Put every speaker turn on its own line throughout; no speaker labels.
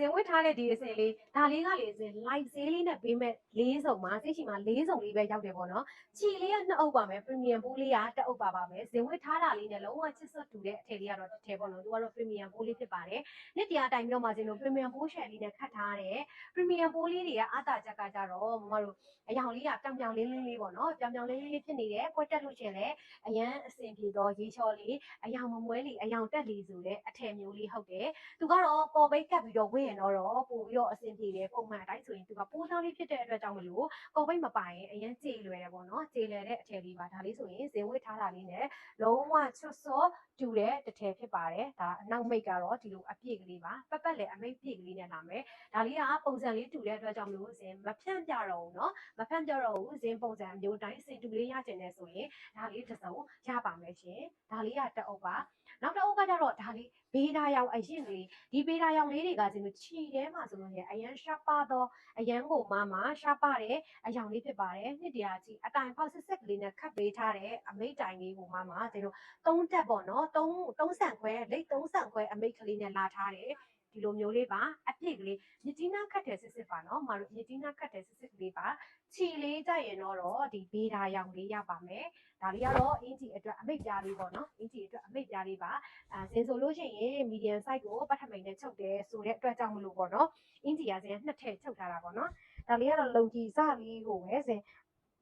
ဇင်ဝစ်ထားတဲ့ဒီအစင်လေးဒါလေးကလေအစင် light ဈေးလေးနဲ့ပေးမဲ့လေးစုံမှာစိတ်ရှိမှာလေးစုံလေးပဲရောက်တယ်ပေါ့နော်ချီလေးကနှစ်အုပ်ပါမယ် premium ပိုးလေးကတစ်အုပ်ပါပါမယ်ဇင်ဝစ်ထားတာလေးနဲ့လုံးဝချစ်စွတ်တူတဲ့အထည်လေးကတော့တစ်ထည်ပေါ့နော်သူကတော့ premium ပိုးလေးဖြစ်ပါတယ်နှစ်တရားတိုင်ပြီးတော့မှဇင်တို့ premium ပိုးရှယ်လေးနဲ့ခတ်ထားတဲ့ premium ပိုးလေးတွေကအာတာချက်ကကြတော့မမတို့အယောင်လေးကပြောင်ပြောင်လေးလေးလေးပေါ့နော်ပြောင်ပြောင်လေးလေးလေးဖြစ်နေတယ်ပွက်တက်လို့ရှင်လေအရန်အဆင်ပြေတော့ရေချော်လေးအယောင်မမွဲလေးအယောင်တက်လေးဆိုတဲ့အထည်မျိုးလေးဟုတ်တယ်သူကတော့ကော်ပိတ်ကပ်ပြီးတော့ဝင့်ရင်တော့ပို့ပြီးတော့အဆင်ပြေတယ်ပုံမှန်အတိုင်းဆိုရင်သူကပိုးချောင်းလေးဖြစ်တဲ့အတွက်ကြောင့်မလို့ကော်ပိတ်မပိုင်ရင်အရင်ကြေလွယ်တယ်ပေါ့နော်ကြေလွယ်တဲ့အထည်လေးပါဒါလေးဆိုရင်ဇင်ဝစ်ထားတာလေးနဲ့လုံးဝချွတ်စောတူတဲ့တစ်ထည်ဖြစ်ပါတယ်ဒါအနောက်မိတ်ကတော့ဒီလိုအပြည့်ကလေးပါပတ်ပတ်လည်းအမိတ်ပြည့်ကလေးနဲ့လာမယ်ဒါလေးကပုံစံလေးတူတဲ့အတွက်ကြောင့်မလို့ဇင်မဖြန့်ပြတော့ဘူးနော်မဖြန့်ပြတော့ဘူးဇင်ပုံစံမျိုးတိုင်းစင်တူလေးရကျင်နေဆိုရင်ဒါလေးတစ်စုံရပါမယ်ရှင်ဒါလေးကတအုပ်ပါနောက်တစ်အုပ်ကကြတော့ဒါလေးဘေးသားရောင်အရင်လေးဒီပေတာရောင်လေးတွေကကျလို့ခြီထဲမှာဆိုလို့ရှိရင်အရန်ရှာပါတော့အရန်ကိုမမရှာပါတဲ့အယောင်လေးဖြစ်ပါတယ်နှစ်တရာကြီးအတိုင်ဖောက်စစ်ဆက်ကလေးနဲ့ခတ်ပေးထားတဲ့အမိတ်တိုင်လေးကိုမမကျလို့သုံးတက်ပေါ့နော်သုံးသုံးဆန်ခွဲလိတ်သုံးဆန်ခွဲအမိတ်ကလေးနဲ့လာထားတယ် ဒီလိုမျိုးလေးပါအပြည့်ကလေးမြစ်တီနာခတ်တယ်စစ်စစ်ပါနော်မတို့မြစ်တီနာခတ်တယ်စစ်စစ်ကလေးပါခြီလေးကြရင်တော့ဒီဘေတာရောင်လေးရပါမယ်ဒါလေးကတော့အင်ဂျီအတွက်အမိတ်ပြားလေးပေါ့နော်အင်ဂျီအတွက်အမိတ်ပြားလေးပါအဲဇင်ဆိုလို့ရှိရင် medium size ကိုပထမိန်နဲ့ချုပ်တယ်ဆိုတဲ့အတွက်ကြောင့်မလို့ပေါ့နော်အင်ဂျီယာဇင်ကနှစ်ထည့်ချုပ်ထားတာပေါ့နော်ဒါလေးကတော့လုံကြီးစလေးကိုပဲဇင်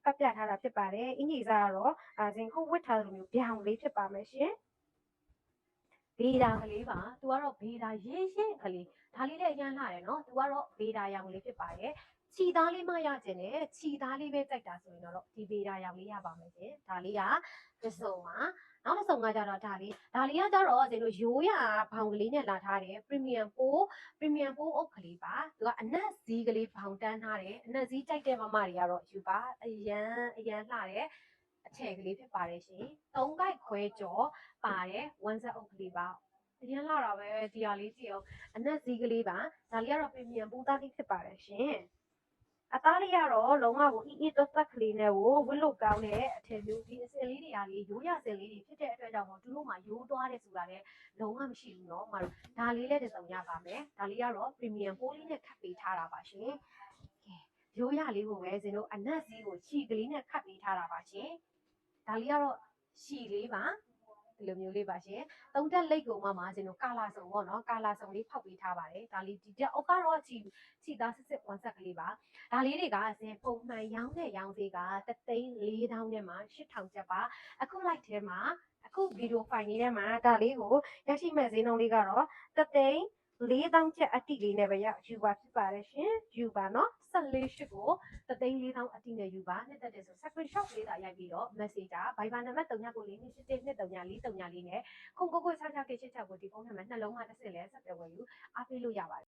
ပတ်ပြထားတာဖြစ်ပါတယ်အင်ဂျီစာကတော့အဲဇင်ခုဝတ်ထားသလိုမျိုးပြောင်လေးဖြစ်ပါမယ်ရှင် ဘေးဒါကလေးပါသူကတော့ဘေးဒါရေးရေးကလေးဒါလေးလည်းအရင်လာတယ်နော်သူကတော့ဘေးဒါရောင်လေးဖြစ်ပါတယ်ခြီသားလေးမှရကျင်တယ်ခြီသားလေးပဲကြိုက်တာဆိုရင်တော့ဒီဘေးဒါရောင်လေးရပါမယ်ရှင်ဒါလေးကပစုံပါနောက်တစ်စုံကကြတော့ဒါလေးဒါလေးကကြတော့ဒီလိုရိုးရဘောင်ကလေးနဲ့လာထားတယ် premium ပိုး premium ပိုးအုပ်ကလေးပါသူကအနက်ဇီးကလေးဘောင်တန်းထားတယ်အနက်ဇီးကြိုက်တဲ့မမတွေကတော့ယူပါအရန်အရန်လှတယ် အထည်ကလေးဖြစ်ပါတယ်ရှင်၃ကြိုက်ခွဲကြော်ပါတယ် one set အုပ်ကလေးပါအရန်လှတာပဲဒီဟာလေးကြည့်အောင်အနက်ဇီးကလေးပါဒါလေးကတော့ premium ပိုးသားလေးဖြစ်ပါတယ်ရှင်အသားလေးကတော့လုံးဝကိုအီအီတွတ်တွတ်ကလေးနဲ့ကိုဝစ်လို့ကောင်းတဲ့အထည်မျိုးဒီအစင်လေးတွေကလေရိုးရစင်လေးတွေဖြစ်တဲ့အတွက်ကြောင့်မို့သူတို့မှရိုးသွားတယ်ဆိုတာလည်းလုံးဝမရှိဘူးเนาะမတို့ဒါလေးလည်းတစ်စုံရပါမယ်ဒါလေးကတော့ premium ပိုးလေးနဲ့ခတ်ပေးထားတာပါရှင်ကဲ ရိုးရလေးကိုပဲဇင်တို့အနက်စီးကိုခြီကလေးနဲ့ခတ်ပေးထားတာပါရှင်ဒါလေးကတော့ခြီလေးပါဒီလိုမျိုးလေးပါရှင်သုံးတက်လိတ်ကိုမှမှဇင်တို့ကာလာစုံပေါ့နော်ကာလာစုံလေးဖောက်ပေးထားပါတယ်ဒါလေးဒီတက်အောက်ကတော့ခြီခြီသားစစ်စစ်ဝန်ဆက်ကလေးပါဒါလေးတွေကအစဉ်ပုံမှန်ရောင်းတဲ့ရောင်းသေးကတသိန်း4000နဲ့မှ8000ကျပ်ပါအခု like ထဲမှာအခုဗီဒီယိုဖိုင်လေးထဲမှာဒါလေးကိုရရှိမဲ့ဈေးနှုန်းလေးကတော့တသိန်း 4000ကျပ်အတိလေးနဲ့ပဲရယူပါဖြစ်ပါတယ်ရှင်ယူပါနော်14ရှစ်ကိုတသိန်း4000အတိနဲ့ယူပါနှစ်သက်တယ်ဆို screenshot လေးသာရိုက်ပြီးတော့ message တာ Viber နံပါတ်39ကိုလေးနဲ့7 2 3 4 3 4လေးနဲ့ခုကိုကို6 6 6 6ကိုဒီဖုန်းနံပါတ်နှလုံးမှတစ်စက်လဲဆက်သွယ်ဝယ်ယူအားပေးလို့ရပါတယ်